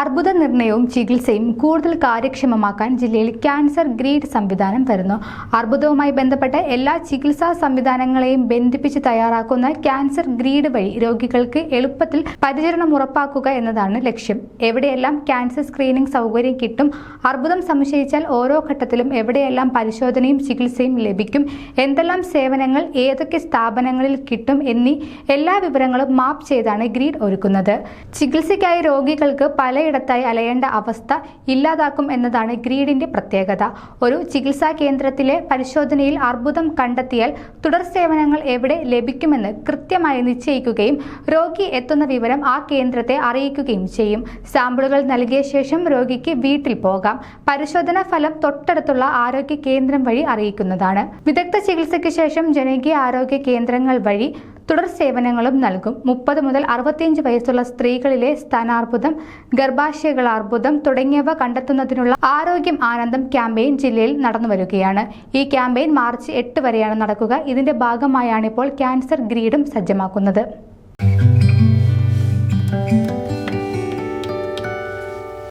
അർബുദ നിർണയവും ചികിത്സയും കൂടുതൽ കാര്യക്ഷമമാക്കാൻ ജില്ലയിൽ ക്യാൻസർ ഗ്രീഡ് സംവിധാനം വരുന്നു. അർബുദവുമായി ബന്ധപ്പെട്ട എല്ലാ ചികിത്സാ സംവിധാനങ്ങളെയും ബന്ധിപ്പിച്ച് തയ്യാറാക്കുന്ന ക്യാൻസർ ഗ്രീഡ് വഴി രോഗികൾക്ക് എളുപ്പത്തിൽ പരിചരണം ഉറപ്പാക്കുക എന്നതാണ് ലക്ഷ്യം. എവിടെയെല്ലാം ക്യാൻസർ സ്ക്രീനിംഗ് സൗകര്യം കിട്ടും അർബുദം സംശയിച്ചാൽ ഓരോ ഘട്ടത്തിലും എവിടെയെല്ലാം പരിശോധനയും ചികിത്സയും ലഭിക്കും എന്തെല്ലാം സേവനങ്ങൾ ഏതൊക്കെ സ്ഥാപനങ്ങളിൽ കിട്ടും എന്നീ എല്ലാ വിവരങ്ങളും മാപ്പ് ചെയ്താണ് ഗ്രീഡ് ഒരുക്കുന്നത്. ചികിത്സയ്ക്കായി രോഗികൾക്ക് പലയിടത്തായി അലയേണ്ട അവസ്ഥ ഇല്ലാതാക്കും എന്നതാണ് ഗ്രീഡിന്റെ പ്രത്യേകത. ഒരു ചികിത്സാ കേന്ദ്രത്തിലെ പരിശോധനയിൽ അർബുദം കണ്ടെത്തിയാൽ തുടർ സേവനങ്ങൾ എവിടെ ലഭിക്കുമെന്ന് കൃത്യമായി നിശ്ചയിക്കുകയും രോഗി എത്തുന്ന വിവരം ആ കേന്ദ്രത്തെ അറിയിക്കുകയും ചെയ്യും. സാമ്പിളുകൾ നൽകിയ ശേഷം രോഗിക്ക് വീട്ടിൽ പോകാം. പരിശോധനാ ഫലം തൊട്ടടുത്തുള്ള ആരോഗ്യ കേന്ദ്രം വഴി അറിയിക്കുന്നതാണ്. വിദഗ്ധ ചികിത്സയ്ക്ക് ശേഷം ജനകീയ ആരോഗ്യ കേന്ദ്രങ്ങൾ വഴി തുടർ സേവനങ്ങളും നൽകും. മുപ്പത് മുതൽ അറുപത്തിയഞ്ച് വയസ്സുള്ള സ്ത്രീകളിലെ സ്ഥാനാർബുദം ഗർഭാശയകളാർബുദം തുടങ്ങിയവ കണ്ടെത്തുന്നതിനുള്ള ആരോഗ്യം ആനന്ദം ക്യാമ്പയിൻ ജില്ലയിൽ നടന്നു വരികയാണ് ഈ ക്യാമ്പയിൻ മാർച്ച് എട്ട് വരെയാണ് നടക്കുക. ഇതിന്റെ ഭാഗമായാണ് ഇപ്പോൾ ക്യാൻസർ ഗ്രീഡും സജ്ജമാക്കുന്നത്.